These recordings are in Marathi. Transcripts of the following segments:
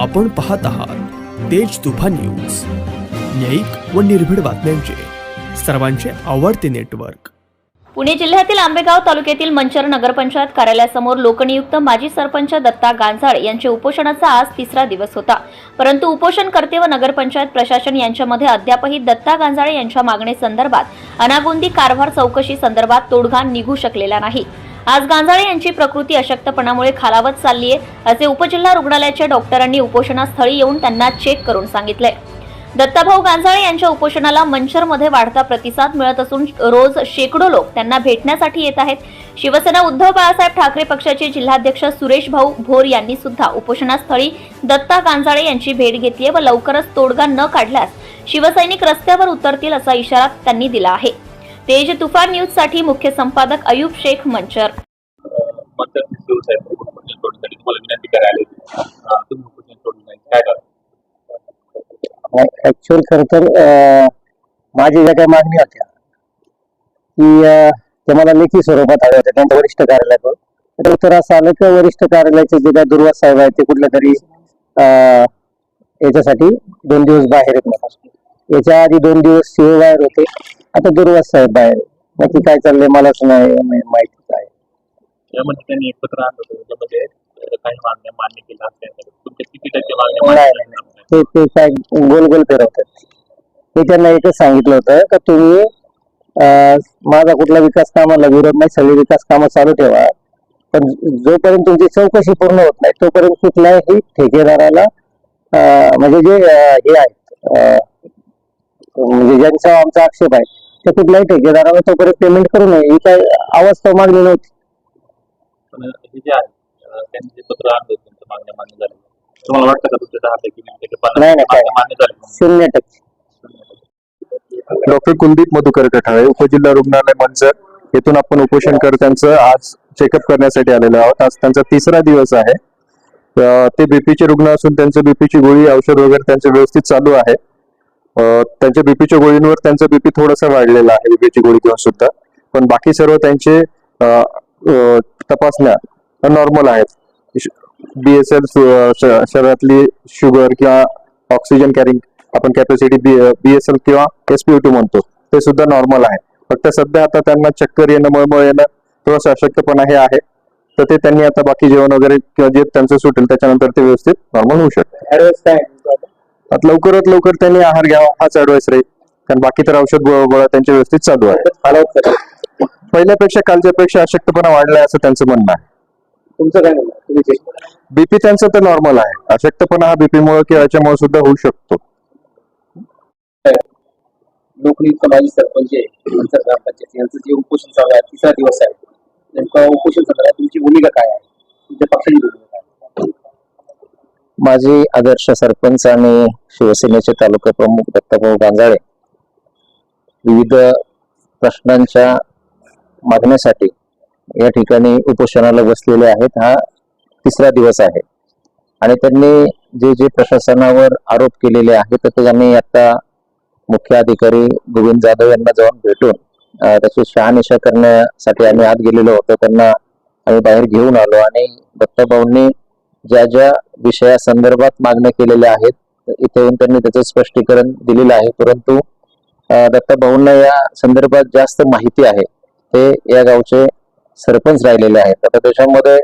आपण पाहत आहात तेज तुफान न्यूज. न्यायिक व निर्भीड बातम्यांचे. सर्वांचे आवडते नेटवर्क. पुणे जिल्ह्यातील आंबेगाव तालुक्यातील मंचर नगरपंचायत कार्यालयासमोर लोकनियुक्त माजी सरपंच दत्ता गांजाळ यांचे उपोषणाचा आज तिसरा दिवस होता. परंतु उपोषणकर्ते व नगरपंचायत प्रशासन यांच्यामध्ये अद्यापही दत्ता गांजाळे यांच्या मागणीसंदर्भात अनागोंदी कारभार चौकशी संदर्भात तोडगा निघू शकलेला नाही. आज गांजाळे यांची प्रकृती अशक्तपणामुळे खालावत चालली आहे असे उपजिल्हा रुग्णालयाच्या डॉक्टरांनी उपोषणास्थळी येऊन त्यांना चेक करून सांगितले दत्ताभाऊ गांजाळे यांच्या उपोषणाला मंचरमध्ये वाढता प्रतिसाद मिळत असून रोज शेकडो लोक त्यांना भेटण्यासाठी येत आहेत. शिवसेना उद्धव बाळासाहेब ठाकरे पक्षाचे जिल्हाध्यक्ष सुरेश भाऊ भोर यांनी सुद्धा उपोषणास्थळी दत्ता गांजाळे यांची भेट घेतली व लवकरच तोडगा न काढल्यास शिवसैनिक रस्त्यावर उतरतील असा इशारा त्यांनी दिला आहे. तेज तुफान न्यूजसाठी मुख्य संपादक अयुब शेख मंचर. ऍक्च्युअल खर तर माझी माझ्या ज्या काही मागणी होत्या की ते मला लेखी स्वरूपात हव्या होत्या. त्यांच्या वरिष्ठ कार्यालयाकडून उत्तर असं आलं की वरिष्ठ कार्यालयाचे जे काही दुर्वास साहेब आहेत ते कुठल्या तरी याच्यासाठी दोन दिवस बाहेर आहेत मला याच्या आधी दोन दिवस सीओ बाहेर होते. आता दुर्वास साहेब बाहेर. नक्की काय चाललंय मलाच नाही माहिती काय यामध्ये त्यांनी एक पत्र आणलं होतं. त्याच्यामध्ये अं, काही मागण्या मान्य केल्या तुमच्या मागण्या नाही? ते ते काय गोल गोल फिरवतात. मी त्यांना एकच सांगितलं होतं का तुम्ही अं, माझा कुठला विकास कामाला विरोध नाही सगळे विकास कामं चालू ठेवा. पण जोपर्यंत तुमची चौकशी पूर्ण होत नाही तोपर्यंत कुठल्याही ठेकेदाराला अं, म्हणजे जे अं, हे आहेत अं, म्हणजे ज्यांचा आमचा आक्षेप आहे ते कुठल्याही ठेकेदाराला तोपर्यंत पेमेंट करू नये ही काय अवस्था मागणी नव्हती. पण हे जे आहे अं, त्यांनी जे पत्र आणलं होतं तुमच्या मागण्या मान्य झाल्या तुम्हाला वाटतं का तुमच्या दहा पैकी नाही, नाही, मागण्या मान्य झाल्या शून्य टक्के. डॉक्टर कुलदीप मधुकर कठाळे उपजिल्हा रुग्णालय मंचर. येथून आपण उपोषणकर्त्यांचं आज चेकअप करण्यासाठी आलेलो आहोत. आज त्यांचा तिसरा दिवस आहे. अं, ते बीपीचे रुग्ण असून त्यांचं बीपीची गोळी औषध वगैरे त्यांचं व्यवस्थित चालू आहे. त्यांच्या बीपीच्या गोळींवर त्यांचं बीपी थोडासा वाढलेला आहे बीपीची गोळी घेऊन सुद्धा. पण बाकी सर्व त्यांचे तपासण्या नॉर्मल आहेत. बीएसएल शरीरातली शुगर किंवा ऑक्सिजन कॅरिंग आपण कॅपॅसिटी बी बीएसएल किंवा एसपीओ म्हणतो ते सुद्धा नॉर्मल आहे. फक्त सध्या आता त्यांना चक्कर येणं मळमळ येणं थोडंसं अशक्यपणा हे आहे. तर ते त्यांनी आता बाकी जेवण वगैरे किंवा जे त्यांचं सुटेल त्याच्यानंतर ते व्यवस्थित नॉर्मल होऊ शकतं ऍडव्हान्स काय आहे? आता लवकरात लवकर त्यांनी आहार घ्यावा हाच ऍडवाइस राहील कारण बाकी तर औषध गो- गोळ्या त्यांचे व्यवस्थित चालू आहे. पहिल्यापेक्षा कालच्यापेक्षा अशक्तपणा वाढलाय असं त्यांचं म्हणणं आहे तुमचं काय म्हणणं आहे? बीपी त्यांचं तर नॉर्मल आहे अशक्तपणा हा बीपी मुळे किंवा याच्यामुळे सुद्धा होऊ शकतो लोकनियुक्त माजी सरपंच आहे ग्रामपंचायत यांचं जे उपोषण चालू आहे तिसरा दिवस आहे नेमकं उपोषण संदर्भात तुमची भूमिका काय आहे तुमच्या पक्षाची भूमिका आहे? माजी आदर्श सरपंच आणि शिवसेनेचे तालुका प्रमुख दत्ताभाऊ गांजाळे विविध प्रश्नांच्या मागण्यासाठी या ठिकाणी उपोषणाला बसलेले आहेत. हा तिसरा दिवस आहे आणि त्यांनी जे जे प्रशासनावर आरोप केलेले आहेत तर ते आम्ही आता मुख्य अधिकारी गोविंद जाधव यांना जाऊन भेटून त्याची शहानिशा करण्यासाठी आम्ही आत गेलेलो होतो. त्यांना आम्ही बाहेर घेऊन आलो आणि दत्ताभाऊंनी ज्या ज्या विषयासंदर्भात मागण्या केलेल्या आहेत इथे येऊन त्यांनी त्याचं स्पष्टीकरण दिलेलं आहे. परंतु अं, दत्ताभाऊंना या संदर्भात जास्त माहिती आहे. ते या गावचे सरपंच राहिलेले आहेत. आता त्याच्यामध्ये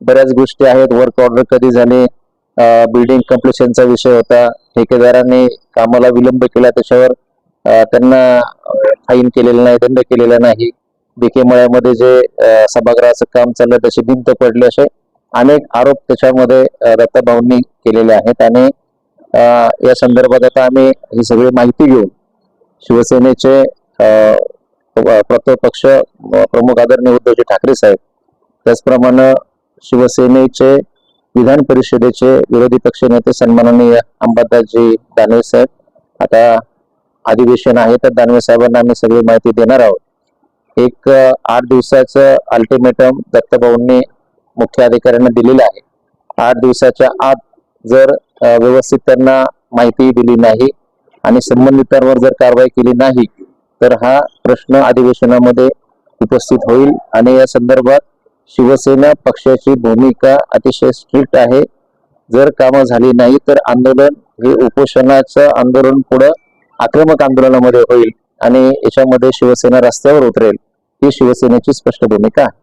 बऱ्याच गोष्टी आहेत. वर्क ऑर्डर कधी झाले बिल्डिंग कम्प्लिशनचा विषय होता. ठेकेदाराने कामाला विलंब केला त्याच्यावर त्यांना फाईन केलेला नाही दंड केलेला नाही. बीके मळ्यामध्ये जे सभागृहाचं काम चाललं त्याची भिंत पडली असे अनेक आरोप त्याच्यामध्ये दत्ताभाऊंनी केलेले आहेत आणि या संदर्भात आता आम्ही ही सगळी माहिती घेऊन शिवसेनेचे प्रत्यपक्ष पक्ष प्रमुख आदरणीय उद्धवजी ठाकरे साहेब त्याचप्रमाणे शिवसेनेचे विधान परिषदेचे विरोधी पक्ष नेते सन्माननीय अंबादासजी दानवे साहेब आता अधिवेशन आहे तर दानवे साहेबांना आम्ही सगळी माहिती देणार आहोत. एक आठ दिवसाचं अल्टिमेटम दत्तभाऊंनी मुख्य अधिकाऱ्यांना दिलेलं आहे. आठ दिवसाच्या आत जर व्यवस्थित त्यांना माहिती दिली नाही आणि संबंधितांवर जर कारवाई केली नाही तर हा प्रश्न अधिवेशनामध्ये उपस्थित होईल आणि या संदर्भात शिवसेना पक्षाची भूमिका अतिशय स्ट्रिक्ट आहे. जर कामं झाली नाही तर आंदोलन हे उपोषणाचं आंदोलन पुढं आक्रमक आंदोलनामध्ये होईल आणि याच्यामध्ये शिवसेना रस्त्यावर उतरेल ही शिवसेनेची स्पष्ट भूमिका आहे.